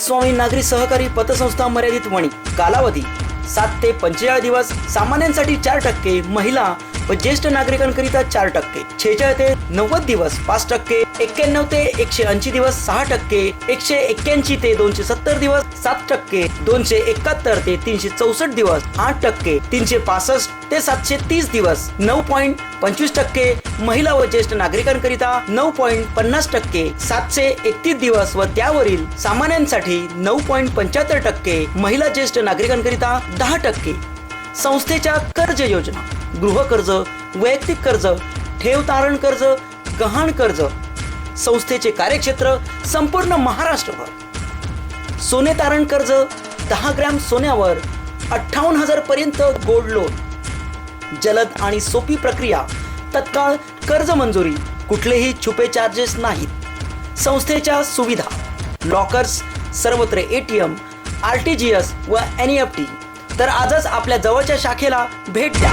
स्वामी नागरी सहकारी पतसंस्था मर्यादित वणी कालावधी सात ते पंचेचाळीस दिवस सामान्यांसाठी चार टक्के महिला व ज्येष्ठ नागरिकांकरिता चार टक्के छेचाळ ते नव्वद दिवस पाच टक्के एक्क्याण्णव ते एकशे ऐंशी दिवस सहा टक्के एकशे एक्क्याऐंशी ते दोनशे सत्तर दिवस सात टक्के दोनशे एकाहत्तर ते तीनशे चौसष्ट दिवस आठ टक्के तीनशे पासष्ट ते सातशे तीस दिवस नऊ पॉईंट पंचवीस टक्के महिला व ज्येष्ठ नागरिकांकरिता नऊ पॉईंट पन्नास टक्के सातशे एकतीस दिवस व त्यावरील सामान्यांसाठी नऊ पॉईंट पंच्याहत्तर टक्के महिला ज्येष्ठ नागरिकांकरिता दहा टक्के. संस्थेच्या कर्ज योजना गृह कर्ज वैयक्तिक कर्ज ठेव तारण कर्ज गहाण कर्ज. संस्थेचे कार्यक्षेत्र संपूर्ण महाराष्ट्रभर. सोने तारण कर्ज दहा ग्रॅम सोन्यावर अठ्ठावन्न हजार पर्यंत गोल्ड लोन. जलद आणि सोपी प्रक्रिया तत्काळ कर्ज मंजुरी कुठलेही छुपे चार्जेस नाहीत. संस्थेच्या सुविधा लॉकर्स सर्वत्र A T M R T G S व एन ई एफ टी तर आजच आपल्या जवळच्या शाखेला भेट द्या.